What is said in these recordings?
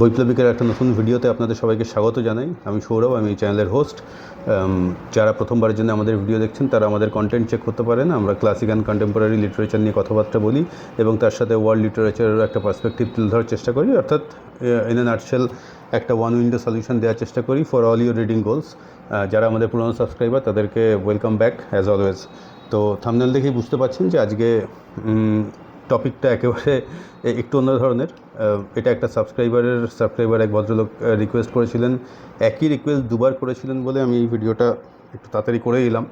বৈপ্লবিকের একটা নতুন ভিডিওতে আপনাদের সবাইকে স্বাগত জানাই। আমি সৌরভ, আমি এই চ্যানেলের হোস্ট যারা প্রথমবারের জন্য আমাদের ভিডিও দেখছেন, তারা আমাদের কন্টেন্ট চেক করতে পারেন। আমরা ক্লাসিক অ্যান্ড কন্টেম্পোরারি লিটারেচার নিয়ে কথাবার্তা বলি এবং তার সাথে ওয়ার্ল্ড লিটারেচারের একটা পার্সপেক্টিভ তুলে ধরার চেষ্টা করি। অর্থাৎ ইন এ নাটশেল একটা ওয়ান উইন্ডো সলিউশন দেওয়ার চেষ্টা করি for all your reading goals যারা আমাদের পুরনো সাবস্ক্রাইবার তাদেরকে ওয়েলকাম ব্যাক অ্যাজ অলওয়েজ তো থামনেল দেখেই বুঝতে পারছেন যে আজকে টপিকটা একেবারে একটু অন্য ধরনের। এটা একটা সাবস্ক্রাইবারের, সাবস্ক্রাইবার এক ভদ্রলোক রিকোয়েস্ট করেছিলেন। একই রিকোয়েস্ট দুবার করেছিলেন বলে আমি এই ভিডিওটা একটু তাড়াতাড়ি করে এলাম।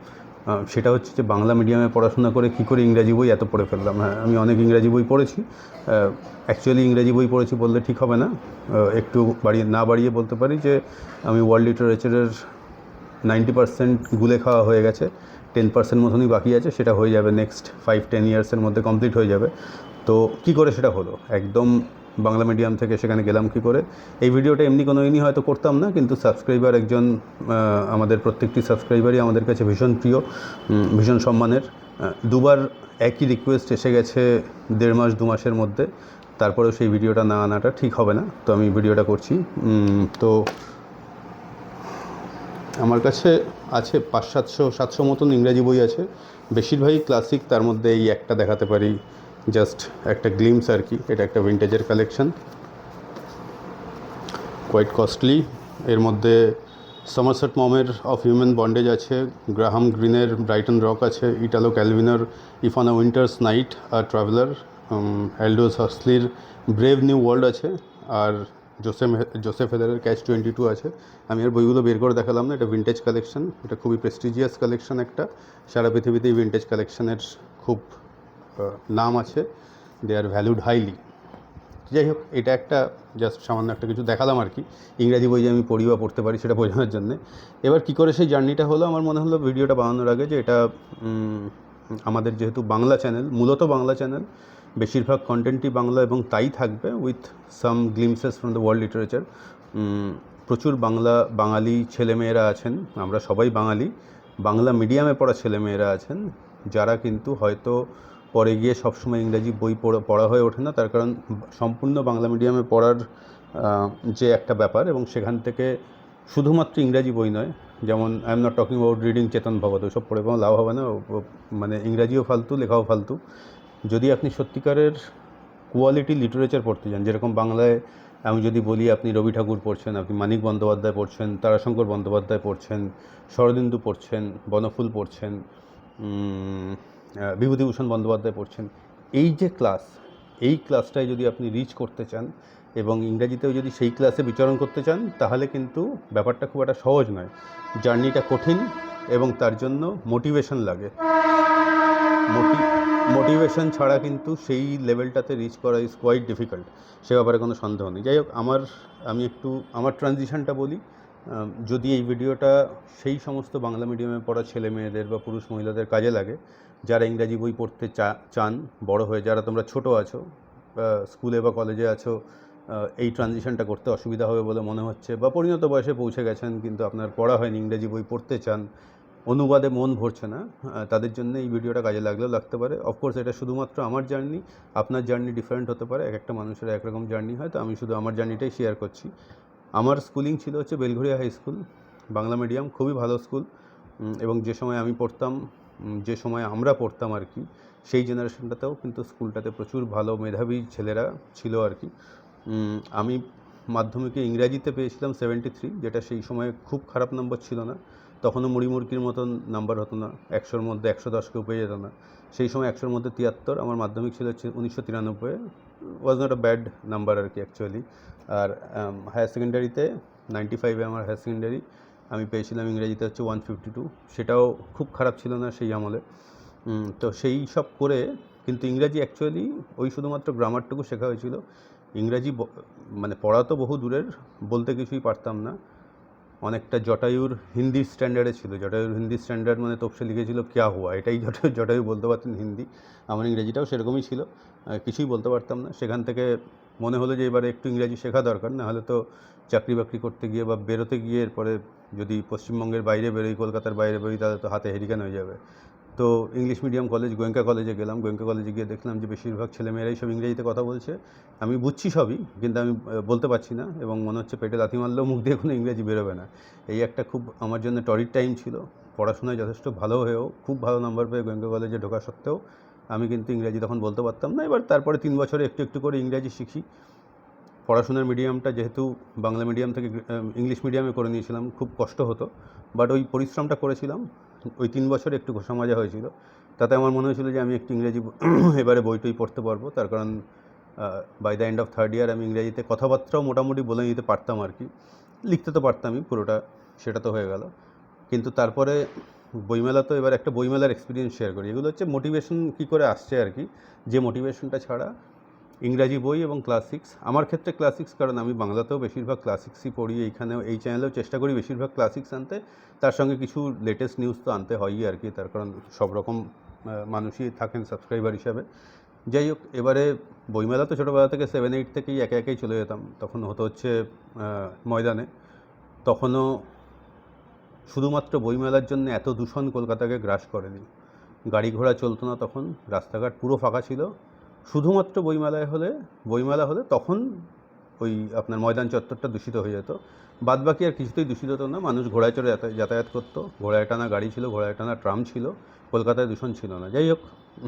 সেটা হচ্ছে যে বাংলা মিডিয়ামে পড়াশোনা করে কী করে ইংরাজি বই এত পড়ে ফেললাম। হ্যাঁ আমি অনেক ইংরাজি বই পড়েছি। অ্যাকচুয়ালি ইংরাজি বই পড়েছি বললে ঠিক হবে না। একটু বাড়িয়ে, না বাড়িয়ে বলতে পারি যে আমি ওয়ার্ল্ড লিটারেচারের নাইনটি পার্সেন্ট গুলে খাওয়া হয়ে গেছে। টেন পার্সেন্ট মতনই বাকি আছে, সেটা হয়ে যাবে নেক্সট ফাইভ টেন ইয়ার্সের মধ্যে কমপ্লিট হয়ে যাবে। তো কি করে সেটা হলো? একদম বাংলা মিডিয়াম থেকে সেখানে গেলাম কি করে? এই ভিডিওটা এমনি কোনো দিনই হয়তো করতাম না, কিন্তু সাবস্ক্রাইবার একজন আমাদের প্রত্যেকটি সাবস্ক্রাইবারই আমাদের কাছে ভীষণ প্রিয় ভীষণ সম্মানের। দুবার একই রিকোয়েস্ট এসে গেছে দেড় মাস, দু মাসের মধ্যে। তারপরেও সেই ভিডিওটা না আনাটা ঠিক হবে না, তো আমি ভিডিওটা করছি। তো আমার কাছে আছে পাঁচ সাতশো সাতশো মতন ইংরাজি বই আছে। বেশিরভাগই ক্লাসিক তার মধ্যে এই একটা দেখাতে পারি। জাস্ট একটা গ্লিমস আর কি, এটা একটা ভিন্টেজের কালেকশন কোয়াইট কস্টলি এর মধ্যে সমারসেট মমের অফ হিউম্যান বন্ডেজ আছে গ্রাহাম গ্রিনের ব্রাইটন রক আছে Italo ক্যালভিনার if on a winter's night R traveller Aldous হসলির ব্রেভ নিউ ওয়ার্ল্ড আছে, আর জোসেফ জোসেফ হেলারের ক্যাচ টোয়েন্টি টু আছে। আমি আর বইগুলো বের করে দেখালাম না, এটা ভিন্টেজ কালেকশন এটা খুবই প্রেস্টিজিয়াস কালেকশন একটা। সারা পৃথিবীতেই ভিন্টেজ কালেকশনের খুব নাম আছে। দে আর ভ্যালুড হাইলি যাই হোক, এটা একটা জাস্ট সামান্য একটা কিছু দেখালাম আর কি। ইংরাজি বই যে আমি পড়ি বা পড়তে পারি সেটা বোঝানোর জন্যে। এবার কি করে সেই জার্নিটা হলো? আমার মনে হলো ভিডিওটা বানানোর আগে যে এটা আমাদের যেহেতু বাংলা চ্যানেল মূলত বাংলা চ্যানেল বেশিরভাগ কন্টেন্টই বাংলা এবং তাই থাকবে with some glimpses from the world literature প্রচুর বাংলা, বাঙালি ছেলেমেয়েরা আছেন, আমরা সবাই বাঙালি। বাংলা মিডিয়ামে পড়া ছেলেমেয়েরা আছেন, যারা কিন্তু হয়তো পরে গিয়ে সবসময় ইংরাজি বই পড়া পড়া হয়ে ওঠে না, তার কারণ সম্পূর্ণ বাংলা মিডিয়ামে পড়ার যে একটা ব্যাপার এবং সেখান থেকে শুধুমাত্র ইংরাজি বই নয়, যেমন I am not talking about reading Chetan Bhagat ওসব পড়ে কোনো লাভ হবে না মানে ইংরাজিও ফালতু, লেখাও ফালতু। যদি আপনি সত্যিকারের কোয়ালিটি লিটারেচার পড়তে যান, যেরকম বাংলায় আমি যদি বলি আপনি রবি ঠাকুর পড়ছেন, আপনি মানিক বন্দ্যোপাধ্যায় পড়ছেন, তারাশঙ্কর বন্দ্যোপাধ্যায় পড়ছেন, শরদিন্দু পড়ছেন, বনফুল পড়ছেন বিভূতিভূষণ বন্দ্যোপাধ্যায় পড়ছেন, এই যে ক্লাস এই ক্লাসটায় যদি আপনি রিচ করতে চান এবং ইংরাজিতেও যদি সেই ক্লাসে বিচরণ করতে চান, তাহলে কিন্তু ব্যাপারটা খুব একটা সহজ নয়। জার্নিটা কঠিন এবং তার জন্য মোটিভেশন লাগে। মোটিভেশন ছাড়া কিন্তু সেই লেভেলটাতে রিচ করা ইজ কোয়াইট ডিফিকাল্ট সে ব্যাপারে কোনো সন্দেহ নেই। যাই হোক, আমার, আমি একটু, আমার ট্রানজিশনটা বলি যদি এই ভিডিওটা সেই সমস্ত বাংলা মিডিয়ামে পড়া ছেলে মেয়েদের বা পুরুষ মহিলাদের কাজে লাগে, যারা ইংরাজি বই পড়তে চান, বড় হয়ে যারা তোমরা ছোট আছো স্কুলে বা কলেজে আছো এই ট্রানজিশনটা করতে অসুবিধা হবে বলে মনে হচ্ছে, বা পরিণত বয়সে পৌঁছে গেছেন কিন্তু আপনার পড়া হয়নি, ইংরেজি বই পড়তে চান অনুবাদে মন ভরছে না তাদের জন্য এই ভিডিওটা কাজে লাগলেও লাগতে পারে। অফকোর্স এটা শুধুমাত্র আমার জার্নি, আপনার জার্নি ডিফারেন্ট হতে পারে, এক একটা মানুষের একরকম জার্নি হয়, তো আমি শুধু আমার জার্নিটাই শেয়ার করছি। আমার স্কুলিং ছিল হচ্ছে Belgharia high school Bangla medium খুবই ভালো স্কুল এবং যে সময় আমি পড়তাম যে সময় আমরা পড়তাম আর কি, সেই জেনারেশনটাতেও কিন্তু স্কুলটাতে প্রচুর ভালো মেধাবী ছেলেরা ছিল আর কি। আমি মাধ্যমিকে ইংরাজিতে পেয়েছিলাম সেভেন্টি থ্রি যেটা সেই সময় খুব খারাপ নম্বর ছিল না। তখনও মুড়ি মুরগির মতন নাম্বার হতো না। একশোর মধ্যে একশো দশকেও পেয়ে যেত না। সেই সময় একশোর মধ্যে তিয়াত্তর, আমার মাধ্যমিক ছিল হচ্ছে উনিশশো তিরানব্বই। Was not a bad number আর কি অ্যাকচুয়ালি আর হায়ার সেকেন্ডারিতে নাইনটি ফাইভে আমার হায়ার সেকেন্ডারি আমি পেয়েছিলাম ইংরেজিতে হচ্ছে ওয়ান ফিফটি টু সেটাও খুব খারাপ ছিল না সেই আমলে। তো সেই সব করে কিন্তু ইংরাজি অ্যাকচুয়ালি ওই শুধুমাত্র গ্রামারটুকু শেখা হয়েছিল। ইংরাজি মানে পড়া তো বহু দূরের, বলতে কিছুই পারতাম না। অনেকটা জটায়ুর হিন্দি স্ট্যান্ডার্ডে ছিল। জটায়ুর হিন্দি স্ট্যান্ডার্ড মানে তোপসে লিখেছিল ক্যা হুয়া? এটাই জটায়ু জটায়ু বলতে পারতেন হিন্দি। আমার ইংরেজিটাও সেরকমই ছিল। কিছুই বলতে পারতাম না। সেখান থেকে মনে হলো যে এবারে একটু ইংরাজি শেখা দরকার। নাহলে তো চাকরি বাকরি করতে গিয়ে বা বেরোতে গিয়ে এরপরে যদি পশ্চিমবঙ্গের বাইরে বেরোই, কলকাতার বাইরে বেরোই, তাহলে তো হাতে হেরিকান হয়ে যাবে। তো ইংলিশ মিডিয়াম কলেজ গোয়েঙ্কা কলেজে গেলাম। গোয়েঙ্কা কলেজে গিয়ে দেখলাম যে বেশিরভাগ ছেলেমেয়েরাই সব ইংরেজিতে কথা বলছে। আমি বুঝছি সবই, কিন্তু আমি বলতে পারছি না এবং মনে হচ্ছে পেটে লাথি মারলেও মুখ দিয়ে কোনো ইংরেজি বেরোবে না। এই একটা খুব আমার জন্য টরির টাইম ছিল। পড়াশোনায় যথেষ্ট ভালো হয়েও, খুব ভালো নাম্বার পেয়ে গোয়েঙ্কা কলেজে ঢোকা সত্ত্বেও আমি কিন্তু ইংরেজি তখন বলতে পারতাম না। এবার তারপরে তিন বছরে একটু একটু করে ইংরেজি শিখি পড়াশোনার মিডিয়ামটা যেহেতু বাংলা মিডিয়াম থেকে ইংলিশ মিডিয়ামে করে নিয়েছিলাম, খুব কষ্ট হতো। বাট ওই পরিশ্রমটা করেছিলাম। ওই তিন বছর একটু ঘষা মাজা হয়েছিল। তাতে আমার মনে হয়েছিল যে আমি একটু ইংরেজি এবারে বই টই পড়তে পারব। তার কারণ by the end of third year আমি ইংরেজিতে কথাবার্তাও মোটামুটি বলে নিতে পারতাম আর কি। লিখতে তো পারতামই, পুরোটা সেটা তো হয়ে গেল। কিন্তু তারপরে বইমেলা তো এবার একটা বইমেলার এক্সপিরিয়েন্স শেয়ার করি। এগুলো হচ্ছে মোটিভেশন কী করে আসছে আর কি? যে মোটিভেশনটা ছাড়া ইংরাজি বই এবং ক্লাসিক্স। আমার ক্ষেত্রে ক্লাসিক্স, কারণ আমি বাংলাতেও বেশিরভাগ ক্লাসিক্সই পড়ি, এইখানেও, এই চ্যানেলেও চেষ্টা করি বেশিরভাগ ক্লাসিক্স আনতে। তার সঙ্গে কিছু লেটেস্ট নিউজ তো আনতে হয়ই আর কি, তার কারণ সব রকম মানুষই থাকেন সাবস্ক্রাইবার হিসাবে। যাই হোক, এবারে বইমেলা তো ছোটোবেলা থেকে সেভেন এইট থেকেই একে একেই চলে যেতাম। তখন হতো হচ্ছে ময়দানে। তখনও শুধুমাত্র বইমেলার জন্য এত দূষণ কলকাতাকে গ্রাস করেনি। গাড়ি ঘোড়া চলতো না তখন, রাস্তাঘাট পুরো ফাঁকা ছিল। শুধুমাত্র বইমেলায় হলে, বইমেলা হলে তখন ওই আপনার ময়দান চত্বরটা দূষিত হয়ে যেত। বাদ বাকি আর কিছুতেই দূষিত হতো না। মানুষ ঘোড়ায় চড়ে যাতা- যাতায়াত করতো। ঘোড়ায় টানা গাড়ি ছিল, ঘোড়ায় টানা ট্রাম ছিল। কলকাতায় দূষণ ছিল না। যাই হোক,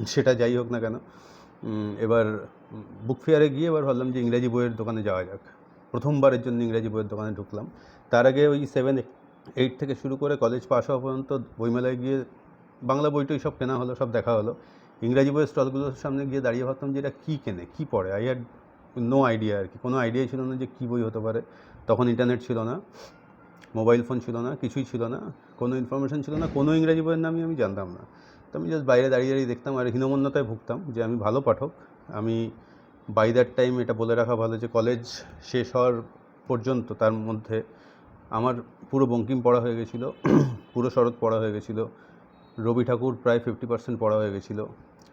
সেটা যাই হোক না কেন। এবার বুক ফেয়ারে গিয়ে এবার ভাবলাম যে ইংরেজি বইয়ের দোকানে যাওয়া যাক। প্রথমবারের জন্য ইংরেজি বইয়ের দোকানে ঢুকলাম। তার আগে ওই সেভেন এইট থেকে শুরু করে কলেজ পাস হওয়া পর্যন্ত বইমেলায় গিয়ে বাংলা বইটই সব কেনা হলো, সব দেখা হলো। ইংরাজি বইয়ের স্টলগুলোর সামনে গিয়ে দাঁড়িয়ে ভাবতাম যে এটা কী কেনে, কী পড়ে? আই হ্যাড নো আইডিয়া আর কি। কোনো আইডিয়াই ছিল না যে কী বই হতে পারে। তখন ইন্টারনেট ছিল না মোবাইল ফোন ছিল না, কিছুই ছিল না, কোনো ইনফরমেশন ছিল না, কোনো ইংরাজি বইয়ের নামই আমি জানতাম না। তো আমি জাস্ট বাইরে দাঁড়িয়ে দাঁড়িয়ে দেখতাম আর হীনমন্যতায় ভুগতাম যে আমি ভালো পাঠক। আমি বাই দ্যাট টাইম এটা বলে রাখা ভালো যে কলেজ শেষ হওয়ার পর্যন্ত তার মধ্যে আমার পুরো বঙ্কিম পড়া হয়ে গেছিল, পুরো শরৎ পড়া হয়ে গেছিল রবি ঠাকুর প্রায় ফিফটি পার্সেন্ট পড়া হয়ে গেছিল।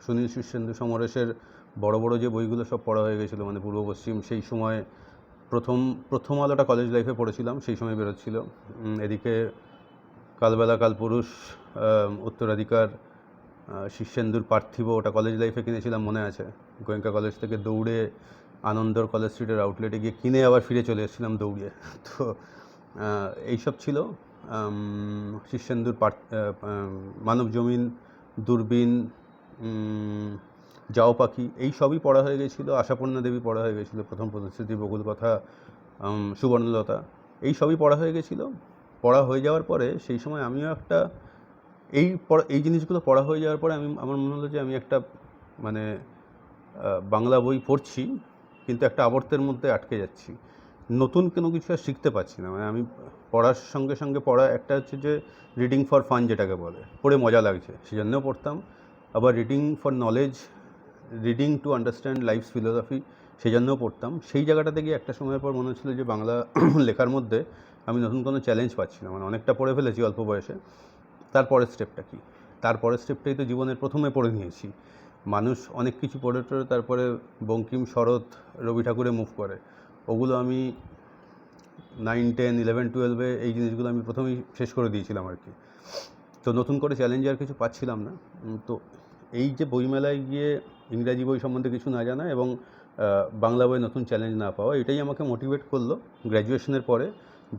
সুনীল শীর্ষেন্দু সমরেশের বড় বড় যে বইগুলো সব পড়া হয়ে গেছিল মানে পূর্ব পশ্চিম, সেই সময় প্রথম প্রথম আলোটা কলেজ লাইফে পড়েছিলাম, সেই সময় বেরোচ্ছিল। এদিকে কালবেলা, কালপুরুষ উত্তরাধিকার শীর্ষেন্দুর পার্থিব, ওটা কলেজ লাইফে কিনেছিলাম মনে আছে। গোয়েঙ্কা কলেজ থেকে দৌড়ে আনন্দর কলেজ স্ট্রিটের আউটলেটে গিয়ে কিনে আবার ফিরে চলে এসেছিলাম দৌড়িয়ে। তো এইসব ছিল। শীর্ষেন্দুর মানব জমিন, দূরবীন যাও পাখি, এই সবই পড়া হয়ে গেছিল, আশাপূর্ণা দেবী পড়া হয়ে গেছিল, প্রথম প্রতিশ্রুতি বকুল কথা সুবর্ণলতা, এই সবই পড়া হয়ে গেছিল। পড়া হয়ে যাওয়ার পরে সেই সময় আমিও একটা, এই এই জিনিসগুলো পড়া হয়ে যাওয়ার পরে আমি, আমার মনে হলো যে আমি একটা মানে বাংলা বই পড়ছি, কিন্তু একটা আবর্তের মধ্যে আটকে যাচ্ছি। নতুন কোনো কিছু আর শিখতে পারছি না। মানে আমি পড়ার সঙ্গে সঙ্গে পড়া একটা হচ্ছে যে রিডিং ফর ফান যেটাকে বলে, পড়ে মজা লাগছে। সেজন্যও পড়তাম। আবার reading for knowledge reading to understand life philosophy সেই জন্যও পড়তাম। সেই জায়গাটাতে গিয়ে একটা সময়ের পর মনে হচ্ছিল যে বাংলা লেখার মধ্যে আমি নতুন কোনো চ্যালেঞ্জ পাচ্ছি না। মানে অনেকটা পড়ে ফেলেছি অল্প বয়সে। তারপরের স্টেপটা কি? তারপরের স্টেপটাই তো জীবনের প্রথমে পড়ে নিয়েছি। মানুষ অনেক কিছু পড়ে টড়ে তারপরে বঙ্কিম শরৎ রবি ঠাকুরে মুভ করে। ওগুলো আমি নাইন টেন ইলেভেন টুয়েলভে এই জিনিসগুলো আমি প্রথমেই শেষ করে দিয়েছিলাম আর কি। তো নতুন করে চ্যালেঞ্জ আর কিছু পাচ্ছিলাম না। তো এই যে বইমেলায় গিয়ে ইংরাজি বই সম্বন্ধে কিছু না জানা এবং বাংলা বই নতুন চ্যালেঞ্জ না পাওয়া, এটাই আমাকে মোটিভেট করল গ্র্যাজুয়েশনের পরে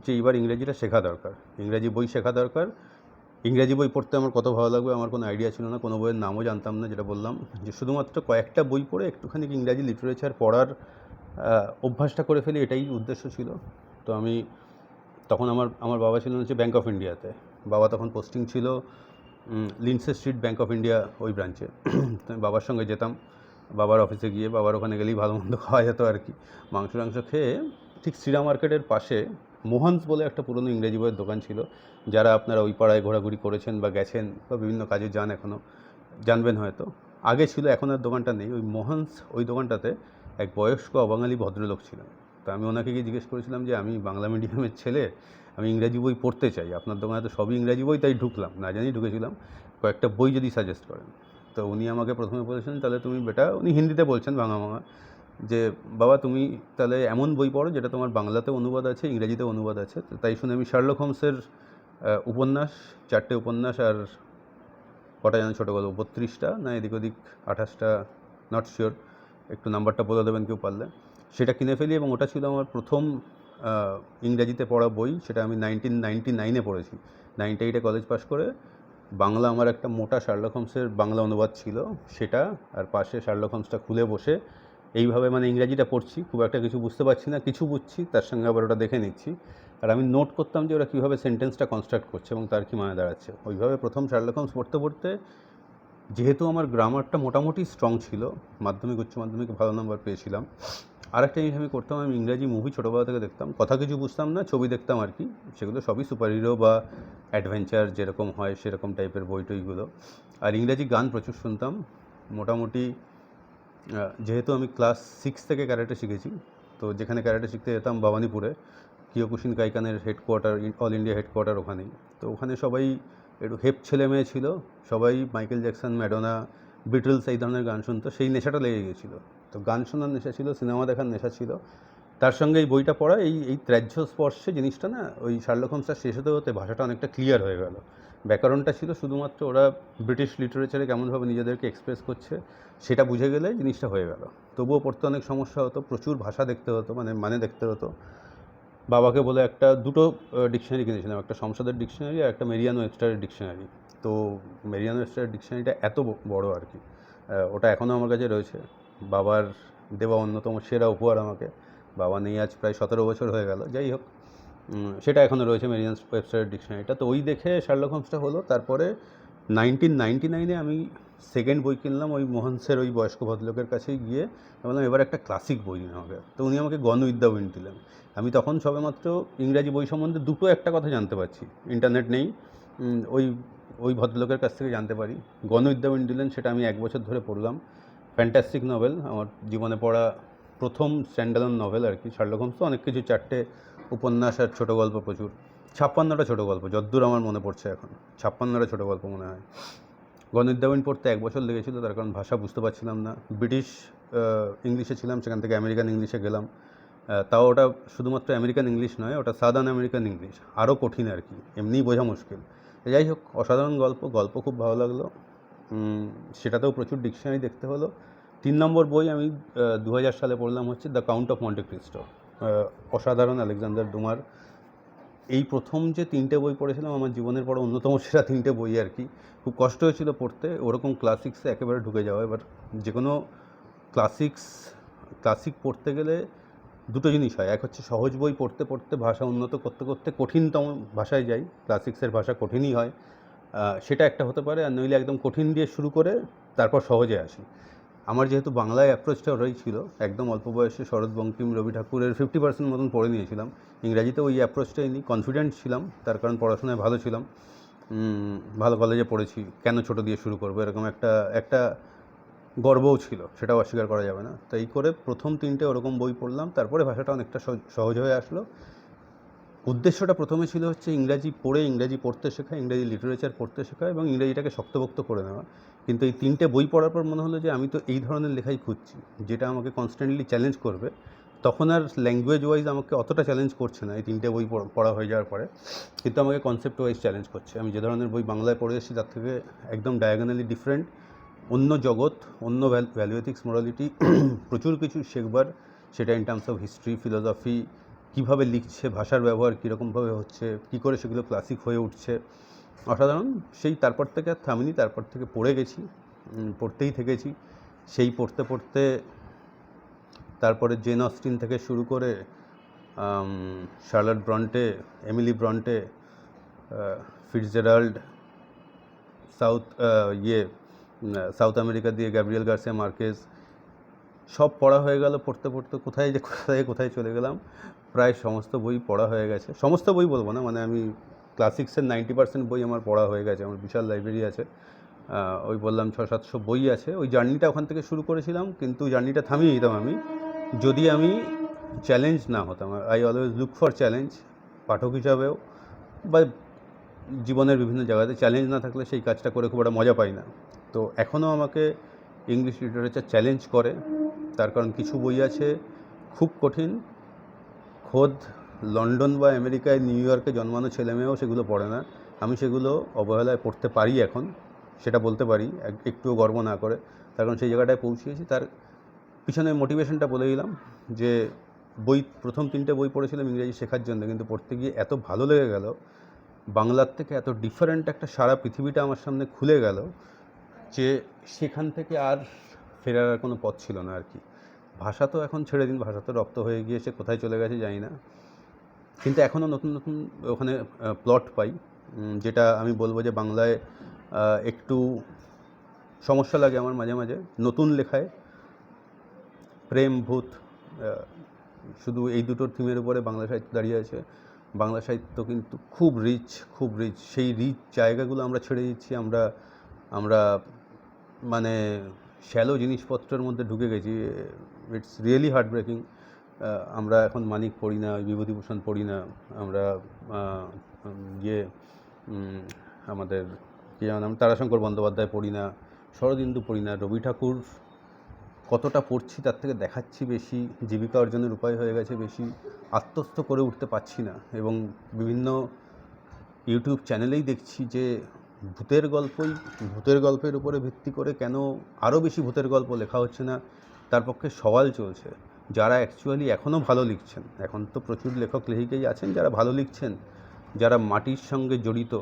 যে এবার ইংরেজিটা শেখা দরকার। ইংরাজি বই শেখা দরকার। ইংরাজি বই পড়তে আমার কত ভালো লাগবে আমার কোনো আইডিয়া ছিল না, কোনো বইয়ের নামও জানতাম না, যেটা বললাম যে শুধুমাত্র কয়েকটা বই পড়ে একটুখানি ইংরাজি লিটারেচার পড়ার অভ্যাসটা করে ফেলি, এটাই উদ্দেশ্য ছিল। তো আমি তখন আমার আমার বাবা ছিলেন হচ্ছে ব্যাঙ্ক অফ ইন্ডিয়াতে বাবা তখন পোস্টিং ছিল Lindsay street Bank of India ওই ব্রাঞ্চে বাবার সঙ্গে যেতাম। বাবার অফিসে গিয়ে বাবার ওখানে গেলেই ভালো মন্দ খাওয়া যেত আর কি। মাংস টাংস খেয়ে ঠিক শ্রীরাম মার্কেটের পাশে মোহনস বলে একটা পুরনো ইংরেজি বইয়ের দোকান ছিল। যারা আপনারা ওই পাড়ায় ঘোরাঘুরি করেছেন বা গেছেন বা বিভিন্ন কাজে যান এখনও জানবেন হয়তো। আগে ছিল, এখন আর দোকানটা নেই। ওই মোহনস ওই দোকানটাতে এক বয়স্ক অবাঙালি ভদ্রলোক ছিলেন। তো আমি ওনাকে গিয়ে জিজ্ঞেস করেছিলাম যে, আমি বাংলা মিডিয়ামের ছেলে, আমি ইংরাজি বই পড়তে চাই। আপনার দোকানে তো সবই ইংরাজি বই, তাই ঢুকলাম। না জানি ঢুকেছিলাম। কয়েকটা বই যদি সাজেস্ট করেন। তো উনি আমাকে প্রথমে বলেছেন, তাহলে তুমি বেটা, উনি হিন্দিতে বলছেন বাংলা বাংলা যে, বাবা, তুমি তাহলে এমন বই পড়ো যেটা তোমার বাংলাতে অনুবাদ আছে, ইংরেজিতে অনুবাদ আছে। তাই শুনে আমি শার্লক হোমসের উপন্যাস, চারটে উপন্যাস আর কটা যেন ছোটো গল্প, বত্রিশটা, না এদিক ওদিক আঠাশটা নট শিওর নাম্বারটা বলে দেবেন কেউ পারলে। সেটা কিনে ফেলি এবং ওটা ছিল আমার প্রথম ইংরেজিতে পড়া বই, সেটা আমি নাইনটিন নাইনটি নাইনে পড়েছি। নাইনটি এইটে কলেজ পাস করে বাংলা আমার একটা মোটা শার্লক বাংলা অনুবাদ ছিল, সেটা আর পাশে শার্লক খুলে বসে এইভাবে মানে ইংরাজিটা পড়ছি, খুব একটা কিছু বুঝতে পারছি না, কিছু বুঝছি, তার সঙ্গে আবার ওটা দেখে নিচ্ছি। আর আমি নোট করতাম যে ওরা কীভাবে সেন্টেন্সটা কনস্ট্রাক্ট করছে এবং তার কী মানে দাঁড়াচ্ছে। ওইভাবে প্রথম শার্লক পড়তে পড়তে যেহেতু আমার গ্রামারটা মোটামুটি স্ট্রং ছিল, মাধ্যমিক, উচ্চ মাধ্যমিকে ভালো নম্বর পেয়েছিলাম, আরেকটা জিনিস আমি করতাম, আমি ইংরাজি মুভি ছোটোবেলা থেকে দেখতাম, কথা কিছু বুঝতাম না, ছবি দেখতাম আর কি, সেগুলো সবই সুপার হিরো বা অ্যাডভেঞ্চার যেরকম হয়, সেরকম টাইপের বই টইগুলো। আর ইংরাজি গান প্রচুর শুনতাম, মোটামুটি যেহেতু আমি ক্লাস সিক্স থেকে ক্যারেটে শিখেছি, তো যেখানে ক্যারেটে শিখতে যেতাম ভবানীপুরে, কিয়োকুশিন কাইকানের হেডকোয়ার্টার অল ইন্ডিয়া হেডকোয়ার্টার ওখানেই, তো ওখানে সবাই একটু হেপ ছেলে মেয়ে ছিল, সবাই মাইকেল জ্যাকসন, ম্যাডোনা, বিটলস এই ধরনের গান শুনতো, সেই নেশাটা লেগে গেছিল। তো গান শোনার নেশা ছিল, সিনেমা দেখার নেশা ছিল। তার সঙ্গে এই বইটা পড়া, এই এই ত্রাহ্য স্পর্শে জিনিসটা না, ওই শার্লক হোমসটা শেষ হতে হতে ভাষাটা অনেকটা ক্লিয়ার হয়ে গেল। ব্যাকরণটা ছিল শুধুমাত্র ওরা ব্রিটিশ লিটারেচারে কেমনভাবে নিজেদেরকে এক্সপ্রেস করছে, সেটা বুঝে গেলে জিনিসটা হয়ে গেল। তবুও পড়তে অনেক সমস্যা হতো, প্রচুর ভাষা দেখতে হতো মানে মানে দেখতে হতো। বাবাকে বলে একটা দুটো ডিকশনারি কিনেছিলাম, একটা সংসদের ডিকশনারি আর একটা মেরিয়ানো ওয়েবস্টারের ডিকশনারি তো মেরিয়ানো ওয়েবস্টারের ডিকশনারিটা এত বড় আর কি। ওটা এখনও আমার কাছে রয়েছে। বাবার দেওয়া অন্যতম সেরা উপহার আমাকে। বাবা নেই আজ, প্রায় সতেরো বছর হয়ে গেল, যাই হোক। সেটা এখনও রয়েছে মেরিয়ান ওয়েবস্টারের ডিকশনারিটা তো ওই দেখে শার্লক হোমসটা হলো। তারপরে নাইনটিন নাইনটি নাইনে আমি সেকেন্ড বই কিনলাম, ওই মোহনসের ওই বয়স্ক ভদ্রলোকের কাছেই গিয়ে বললাম, এবার একটা ক্লাসিক বই দিন আমাকে তো উনি আমাকে গণ উইথ দ্য উইন্ড দিলেন। আমি তখন সবেমাত্র ইংরাজি বই সম্বন্ধে দুটো একটা কথা জানতে পারছি। ইন্টারনেট নেই ওই ওই ভদ্রলোকের কাছ থেকে জানতে পারি। গণ উইথ দ্য দিলেন সেটা আমি এক বছর ধরে পড়লাম। ফ্যান্টাস্টিক নভেল আমার জীবনে পড়া প্রথম স্ট্যান্ডালন নভেল আর কি। শার্লক হোমস তো অনেক কিছু, চারটে উপন্যাস আর ছোটো গল্প প্রচুর। ছাপ্পান্নটা ছোটো গল্প, যদ্দূর আমার মনে পড়ছে এখন। ছাপ্পান্নটা ছোটো গল্প মনে হয়। গণিতদাবিন পড়তে এক বছর লেগেছিল, তার কারণ ভাষা বুঝতে পারছিলাম না। ব্রিটিশ ইংলিশে ছিলাম, সেখান থেকে আমেরিকান ইংলিশে গেলাম। তাও ওটা শুধুমাত্র আমেরিকান ইংলিশ নয়, ওটা সাদার্ন আমেরিকান ইংলিশ। আরও কঠিন আর কি, এমনিই বোঝা মুশকিল। যাই হোক, অসাধারণ গল্প গল্প খুব ভালো লাগল। সেটাতেও প্রচুর ডিকশনারি দেখতে হলো। তিন নম্বর বই আমি দু হাজার সালে পড়লাম হচ্ছে the Count of Monte Cristo অসাধারণ আলেকজান্ডার ডুমার। এই প্রথম যে তিনটে বই পড়েছিলাম, আমার জীবনের পড়া অন্যতম সেরা তিনটে বই আর কি। খুব কষ্ট হয়েছিল পড়তে, ওরকম ক্লাসিক্সে একেবারে ঢুকে যাওয়া। এবার যে কোনো ক্লাসিক্স ক্লাসিক পড়তে গেলে দুটো জিনিস হয়। এক হচ্ছে সহজ বই পড়তে পড়তে ভাষা উন্নত করতে করতে কঠিনতম ভাষায় যাই। ক্লাসিক্সের ভাষা কঠিনই হয়। সেটা একটা হতে পারে। আর নইলে একদম কঠিন দিয়ে শুরু করে তারপর সহজে আসি। আমার যেহেতু বাংলায় অ্যাপ্রোচটা ওরাই ছিল, একদম অল্প বয়সে শরৎ বঙ্কিম রবি ঠাকুরের ফিফটি পার্সেন্ট মতন পড়ে নিয়েছিলাম। ইংরাজিতে ওই অ্যাপ্রোচটাই নিই। কনফিডেন্ট ছিলাম, তার কারণ পড়াশোনায় ভালো ছিলাম। ভালো কলেজে পড়েছি। কেন ছোট দিয়ে শুরু করব? এরকম একটা একটা গর্বও ছিল, সেটাও অস্বীকার করা যাবে না। তাই করে প্রথম তিনটে ওরকম বই পড়লাম, তারপরে ভাষাটা অনেকটা সহজ- হয়ে আসলো। উদ্দেশ্যটা প্রথমে ছিল হচ্ছে ইংরাজি পড়ে ইংরাজি পড়তে শেখা, ইংরাজি লিটারেচার পড়তে শেখা এবং ইংরাজিটাকে শক্তপোক্ত করে নেওয়া। কিন্তু এই তিনটে বই পড়ার পর মনে হলো যে আমি তো এই ধরনের লেখাই খুঁজছি, যেটা আমাকে কনস্ট্যান্টলি চ্যালেঞ্জ করবে। তখন আর ল্যাঙ্গুয়েজ ওয়াইজ আমাকে অতটা চ্যালেঞ্জ করছে না, এই তিনটে বই পড়া হয়ে যাওয়ার পরে। কিন্তু আমাকে কনসেপ্ট ওয়াইজ চ্যালেঞ্জ করছে। আমি যে ধরনের বই বাংলায় পড়ে এসেছি, তার থেকে একদম ডায়াগোনালি ডিফারেন্ট অন্য জগৎ, অন্য ভ্যালুয়েথিক্স মোরালিটি প্রচুর কিছু শেখবার, সেটা in terms of history philosophy কীভাবে লিখছে, ভাষার ব্যবহার কীরকমভাবে হচ্ছে, কী করে সেগুলো ক্লাসিক হয়ে উঠছে। অসাধারণ। সেই তারপর থেকে আর থামিনি, তারপর থেকে পড়ে গেছি পড়তেই থেকেছি। সেই পড়তে পড়তে তারপরে জেন অস্টিন থেকে শুরু করে Charlotte Bronte Emily Bronte Fitzgerald south ইয়ে সাউথ আমেরিকা দিয়ে গ্যাব্রিয়েল গার্সিয়া মার্কেজ সব পড়া হয়ে গেল, পড়তে পড়তে কোথায় যে, কোথায় কোথায় চলে গেলাম, প্রায় সমস্ত বই পড়া হয়ে গেছে। সমস্ত বই বলব না মানে আমি ক্লাসিক্সের নাইনটি পার্সেন্ট বই আমার পড়া হয়ে গেছে, আমার বিশাল লাইব্রেরি আছে। ওই বললাম ছ সাতশো বই আছে, ওই জার্নিটা ওখান থেকে শুরু করেছিলাম, কিন্তু জার্নিটা থামিয়ে দিতাম আমি। যদি আমি চ্যালেঞ্জ না হতাম I always look for challenge পাঠক হিসাবেও, বা জীবনের বিভিন্ন জায়গাতে চ্যালেঞ্জ না থাকলে সেই কাজটা করে খুব একটা মজা পাই না। তো এখনও আমাকে ইংলিশ লিটারেচার চ্যালেঞ্জ করে। তার কারণ কিছু বই আছে খুব কঠিন। খোদ লন্ডন বা আমেরিকায় নিউ ইয়র্কে জন্মানো ছেলেমেয়েও সেগুলো পড়ে না। আমি সেগুলো অবহেলায় পড়তে পারি এখন, সেটা বলতে পারি একটুও গর্ব না করে। তার কারণ সেই জায়গাটায় পৌঁছিয়েছি। তার পিছনে মোটিভেশনটা বলে দিলাম যে, বই, প্রথম তিনটে বই পড়েছিলাম ইংরেজি শেখার জন্য, কিন্তু পড়তে গিয়ে এত ভালো লেগে গেল, বাংলার থেকে এত ডিফারেন্ট একটা সারা পৃথিবীটা আমার সামনে খুলে গেল যে সেখান থেকে আর ফেরার আর কোনো পথ ছিল না আর কি। ভাষা তো এখন ছেড়ে দিন, ভাষা তো রপ্ত হয়ে গিয়েছে, কোথায় চলে গেছে জানি না। কিন্তু এখনও নতুন নতুন ওখানে প্লট পাই যেটা আমি বলব যে বাংলায় একটু সমস্যা লাগে আমার মাঝে মাঝে। নতুন লেখায় প্রেম, ভূত শুধু এই দুটোর থিমের উপরে বাংলা সাহিত্য দাঁড়িয়ে আছে। বাংলা সাহিত্য কিন্তু খুব রিচ খুব রিচ সেই রিচ জায়গাগুলো আমরা ছেড়ে দিচ্ছি, আমরা আমরা মানে শ্যালো জিনিসপত্রের মধ্যে ঢুকে গেছি। ইটস রিয়েলি হার্ট ব্রেকিং আমরা এখন মানিক পড়ি না, বিভূতিভূষণ পড়ি না। আমরা ইয়ে আমাদের কী নাম, তারাশঙ্কর বন্দ্যোপাধ্যায় পড়ি না, শরদিন্দু পড়ি না, রবি ঠাকুর কতটা পড়ছি তার থেকে দেখাচ্ছি বেশি, জীবিকা অর্জনের উপায় হয়ে গেছে বেশি, আত্মস্থ করে উঠতে পারছি না। এবং বিভিন্ন ইউটিউব চ্যানেলেই দেখছি যে ভূতের গল্পই, ভূতের গল্পের উপরে ভিত্তি করে কেন আরও বেশি ভূতের গল্প লেখা হচ্ছে না, তার পক্ষে সওয়াল চলছে। যারা অ্যাকচুয়ালি এখনও ভালো লিখছেন, এখন তো প্রচুর লেখক লেখিকাই আছেন যারা ভালো লিখছেন, যারা মাটির সঙ্গে জড়িত,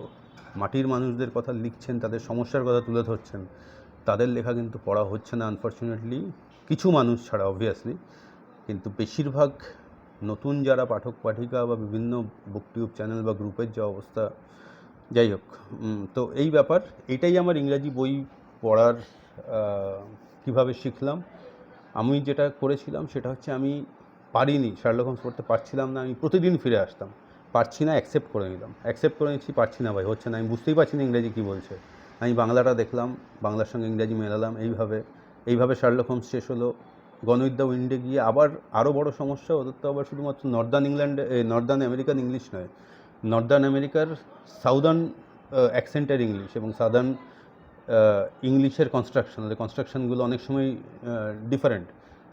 মাটির মানুষদের কথা লিখছেন, তাদের সমস্যার কথা তুলে ধরছেন, তাদের লেখা কিন্তু পড়া হচ্ছে না আনফর্চুনেটলি কিছু মানুষ ছাড়া অবভিয়াসলি কিন্তু বেশিরভাগ নতুন যারা পাঠক পাঠিকা বা বিভিন্ন বুকটিউব চ্যানেল বা গ্রুপের যে অবস্থা যাই হোক তো এই ব্যাপার, এটাই আমার ইংরাজি বই পড়ার কীভাবে শিখলাম। আমি যেটা করেছিলাম সেটা হচ্ছে আমি পারিনি শার্লক হোমস পড়তে পারছিলাম না, আমি প্রতিদিন ফিরে আসতাম। পারছি না অ্যাকসেপ্ট করে নিলাম। অ্যাকসেপ্ট করে নিচ্ছি, পারছি না ভাই, হচ্ছে না, আমি বুঝতেই পারছি না ইংরেজি কী বলছে। আমি বাংলাটা দেখলাম, বাংলার সঙ্গে ইংরাজি মেলালাম এইভাবে। এইভাবে শার্লক হোমস শেষ হলো। গণবিদ্যা উইন্ডে গিয়ে আবার আরও বড় সমস্যা, ওদের তো আবার শুধুমাত্র নর্দার্ন ইংল্যান্ডে নর্দার্ন আমেরিকান ইংলিশ নয়। নর্দার্ন আমেরিকার সাউদার্ন অ্যাকসেন্টের ইংলিশ এবং সাদার্ন ইংলিশের কনস্ট্রাকশন ওদের কনস্ট্রাকশনগুলো অনেক সময় ডিফারেন্ট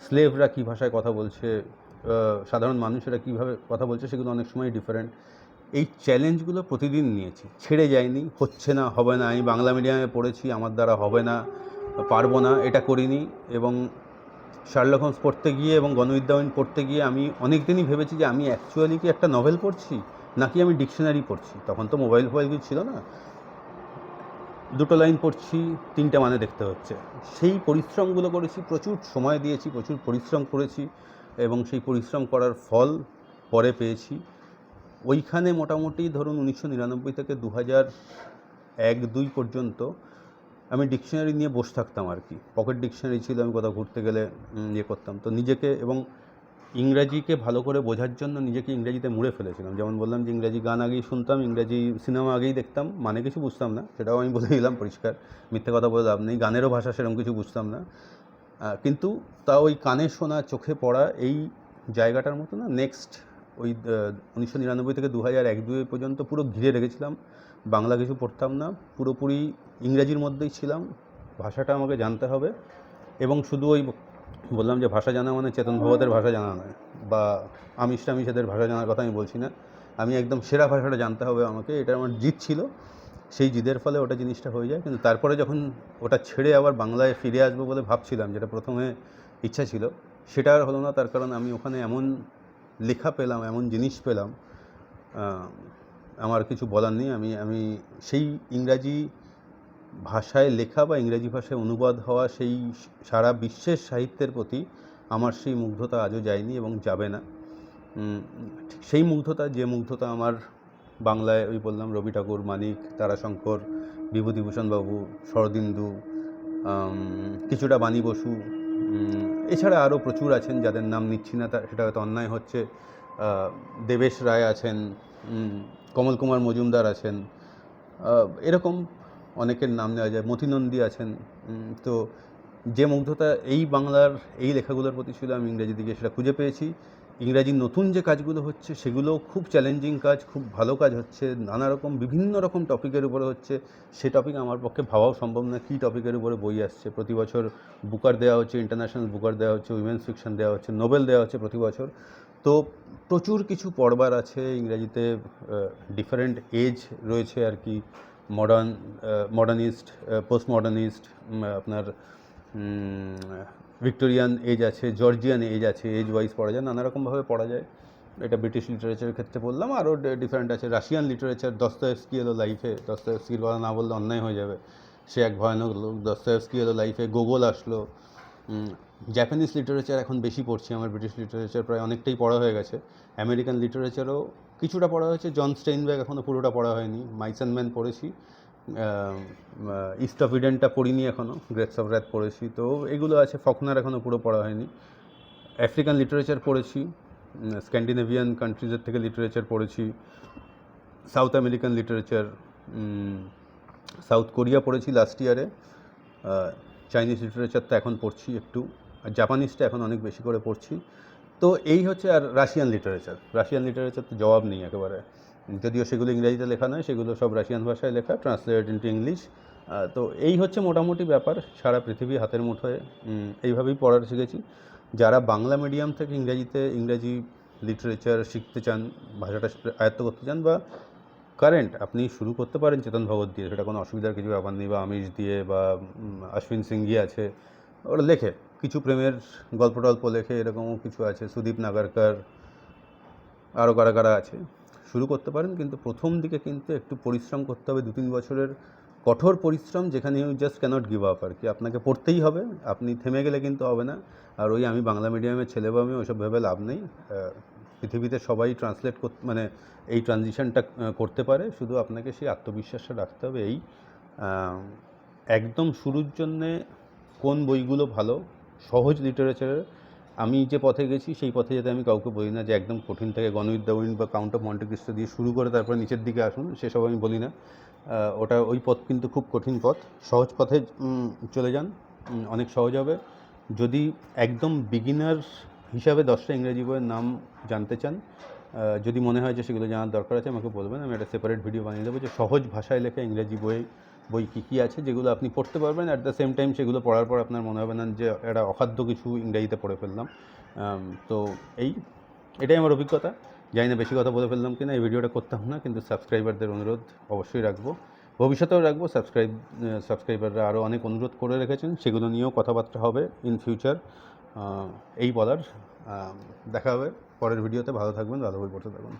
স্লেভরা কী ভাষায় কথা বলছে সাধারণ মানুষেরা কীভাবে কথা বলছে সেগুলো অনেক সময় ডিফারেন্ট এই চ্যালেঞ্জগুলো প্রতিদিন নিয়েছি। ছেড়ে যায়নি, হচ্ছে না, হবে না, আমি বাংলা মিডিয়ামে পড়েছি, আমার দ্বারা হবে না, পারব না, এটা করিনি এবং শার্লক পড়তে গিয়ে এবং গণবিদ্যায়ন পড়তে গিয়ে আমি অনেক দিনই ভেবেছি যে আমি অ্যাকচুয়ালি কি একটা নভেল পড়ছি? নাকি আমি ডিকশনারি পড়ছি? তখন তো মোবাইল ফোবাইল কিছু ছিল না। দুটো লাইন পড়ছি, তিনটে মানে দেখতে হচ্ছে। সেই পরিশ্রমগুলো করেছি, প্রচুর সময় দিয়েছি, প্রচুর পরিশ্রম করেছি এবং সেই পরিশ্রম করার ফল পরে পেয়েছি। ওইখানে মোটামুটি ধরুন উনিশশো নিরানব্বই থেকে দু হাজার এক, দুই পর্যন্ত আমি ডিকশনারি নিয়ে বসে থাকতাম আর কি। পকেট ডিকশনারি ছিল, আমি কোথাও ঘুরতে গেলে ইয়ে করতাম। তো নিজেকে এবং ইংরাজিকে ভালো করে বোঝার জন্য নিজেকে ইংরেজিতে মুড়ে ফেলেছিলাম। যেমন বললাম যে ইংরাজি গান আগেই শুনতাম, ইংরাজি সিনেমা আগেই দেখতাম মানে কিছু বুঝতাম না, সেটাও আমি বলে দিলাম পরিষ্কার, মিথ্যে কথা বলে লাভ নেই, গানেরও ভাষা সেরকম কিছু বুঝতাম না। কিন্তু তা ওই কানে শোনা, চোখে পড়া এই জায়গাটার মতো না, নেক্সট ওই উনিশশো নিরানব্বই থেকে দু হাজার এক দুই পর্যন্ত পুরো ঘিরে রেখেছিলাম, বাংলা কিছু পড়তাম না, পুরোপুরি ইংরাজির মধ্যেই ছিলাম, ভাষাটা আমাকে জানতে হবে এবং শুধু ওই বললাম যে ভাষা জানা মানে চেতন ভগতের ভাষা জানা নয়, বা আমিষ টামিষেদের ভাষা জানার কথা আমি বলছি না। আমি একদম সেরা ভাষাটা জানতে হবে আমাকে, এটা আমার জিদ ছিল। সেই জিদের ফলে ওটা জিনিসটা হয়ে যায়। কিন্তু তারপরে যখন ওটা ছেড়ে আবার বাংলায় ফিরে আসব বলে ভাবছিলাম, যেটা প্রথমে ইচ্ছা ছিল, সেটা আর হলো না। তার কারণ আমি ওখানে এমন লেখা পেলাম, এমন জিনিস পেলাম আমার কিছু বলার নেই। আমি আমি সেই ইংরাজি ভাষায় লেখা বা ইংরেজি ভাষায় অনুবাদ হওয়া সেই সারা বিশ্বের সাহিত্যের প্রতি আমার সেই মুগ্ধতা আজও যায়নি এবং যাবে না। ঠিক সেই মুগ্ধতা, যে মুগ্ধতা আমার বাংলায় ওই বললাম রবি ঠাকুর, মানিক, তারাশঙ্কর, বিভূতিভূষণ বাবু, শরদিন্দু কিছুটা বাণী বসু এছাড়া আরও প্রচুর আছেন যাদের নাম নিচ্ছি না সেটা হয়তো অন্যায় হচ্ছে। দেবেশ রায় আছেন কমল কুমার মজুমদার আছেন। এরকম অনেকের নাম নেওয়া যায়। মতিনন্দী আছেন। তো যে মুগ্ধতা এই বাংলার এই লেখাগুলোর প্রতি ছিল, আমি ইংরেজি দিকে সেটা খুঁজে পেয়েছি। ইংরাজির নতুন যে কাজগুলো হচ্ছে, সেগুলো খুব চ্যালেঞ্জিং কাজ, খুব ভালো কাজ হচ্ছে। নানা রকম, বিভিন্ন রকম টপিকের উপরে হচ্ছে। সে টপিক আমার পক্ষে ভাবাও সম্ভব না, কী টপিকের উপরে বই আসছে। প্রতি বছর বুকার দেওয়া হচ্ছে ইন্টারন্যাশনাল বুকার দেওয়া হচ্ছে উইমেন্স ফিকশন দেওয়া হচ্ছে নোবেল দেওয়া হচ্ছে প্রতি বছর। তো প্রচুর কিছু পড়বার আছে। ইংরেজিতে ডিফারেন্ট এজ রয়েছে আর কি। মডার্ন মডার্নিস্ট পোস্ট মডার্নিস্ট আপনার ভিক্টোরিয়ান এজ আছে জর্জিয়ান এজ আছে এজ ওয়াইজ পড়া যায় নানা রকমভাবে পড়া যায়। এটা ব্রিটিশ লিটারেচারের ক্ষেত্রে বললাম, আরও ডিফারেন্ট আছে। রাশিয়ান লিটারেচার দস্তয়েভস্কি এলো লাইফে দস্তয়েভস্কির কথা না বললে অন্যায় হয়ে যাবে। সে এক ভয়ানক লোক দস্তয়েভস্কি এলো লাইফে গোগল আসলো। জাপানিজ লিটারেচার এখন বেশি পড়ছি, আমার ব্রিটিশ লিটারেচার প্রায় অনেকটাই পড়া হয়ে গেছে। আমেরিকান লিটারেচারও কিছুটা পড়া হয়েছে জন স্টেইনব্যাগ এখনও পুরোটা পড়া হয়নি। মাইসন ম্যান পড়েছি ইস্ট অফ ইডেনটা পড়িনি এখনও গ্রেটস অফ র্যাথ পড়েছি, তো এগুলো আছে ফকনার এখনও পুরো পড়া হয়নি। আফ্রিকান লিটারেচার পড়েছি স্ক্যান্ডিনেভিয়ান কান্ট্রিজের থেকে লিটারেচার পড়েছি South American literature South Korea পড়েছি লাস্ট ইয়ারে চাইনিজ লিটারেচার তো এখন পড়ছি একটু। জাপানিজটা এখন অনেক বেশি করে পড়ছি। তো এই হচ্ছে আর রাশিয়ান লিটারেচার রাশিয়ান লিটারেচার তো জবাব নেই একেবারে। যদিও সেগুলো ইংরেজিতে লেখা নয়, সেগুলো সব রাশিয়ান ভাষায় লেখা ট্রান্সলেটেড ইন্টু ইংলিশ তো এই হচ্ছে মোটামুটি ব্যাপার, সারা পৃথিবী হাতের মুঠোয় এইভাবেই পড়ার শিখেছি। যারা বাংলা মিডিয়াম থেকে ইংরেজিতে ইংরেজি লিটারেচার শিখতে চান, ভাষাটা আয়ত্ত করতে চান বা কারেন্ট আপনি শুরু করতে পারেন চেতন ভগত দিয়ে, সেটা কোনো অসুবিধার কিছু ব্যাপার নেই বা আমিষ দিয়ে বা অশ্বিন সিংহি আছে, ওরা লেখে। কিছু প্রেমের গল্প টল্প লেখে এরকমও কিছু আছে। সুদীপ নাগারকার আরও কারা কারা আছে? শুরু করতে পারেন, কিন্তু প্রথম দিকে কিন্তু একটু পরিশ্রম করতে হবে। দু তিন বছরের কঠোর পরিশ্রম যেখানে you just can't give up আর কি। আপনাকে পড়তেই হবে, আপনি থেমে গেলে কিন্তু হবে না। আর ওই আমি বাংলা মিডিয়ামের ছেলে বা আমি ওইসব ভেবে লাভ নেই। পৃথিবীতে সবাই ট্রান্সলেট করতে মানে এই ট্রানজিশনটা করতে পারে। শুধু আপনাকে সেই আত্মবিশ্বাসটা রাখতে হবে এই একদম শুরুর জন্যে কোন বইগুলো ভালো সহজ লিটারেচারের আমি যে পথে গেছি, সেই পথে যাতে আমি কাউকে বলি না যে একদম কঠিন থেকে গণ উইথ দ্য উইন্ড বা কাউন্ট অফ মন্টেক্রিস্টো দিয়ে শুরু করে তারপরে নিচের দিকে আসুন, সেসব আমি বলি না। ওটা ওই পথ কিন্তু খুব কঠিন পথ। সহজ পথে চলে যান অনেক সহজ হবে। যদি একদম বিগিনার হিসাবে দশটা ইংরেজি বইয়ের নাম জানতে চান যদি মনে হয় যে সেগুলো জানার দরকার আছে, আমাকে বলবেন, আমি একটা সেপারেট ভিডিও বানিয়ে দেবো যে সহজ ভাষায় লেখা ইংরেজি বই বই কী কী আছে যেগুলো আপনি পড়তে পারবেন। অ্যাট দ্য সেম টাইম সেগুলো পড়ার পর আপনার মনে হবে না যে একটা অখাদ্য কিছু ইংরেজিতে পড়ে ফেললাম। তো এই, এটাই আমার অভিজ্ঞতা। জানি না বেশি কথা বলে ফেললাম কিনা, এই ভিডিওটা করতাম না, কিন্তু সাবস্ক্রাইবারদের অনুরোধ অবশ্যই রাখব। ভবিষ্যতেও রাখব সাবস্ক্রাইব সাবস্ক্রাইবাররা আরও অনেক অনুরোধ করে রেখেছেন, সেগুলো নিয়েও কথাবার্তা হবে ইন ফিউচার এই বলার। দেখা হবে পরের ভিডিওতে। ভালো থাকবেন, ভালো বই পড়তে থাকুন।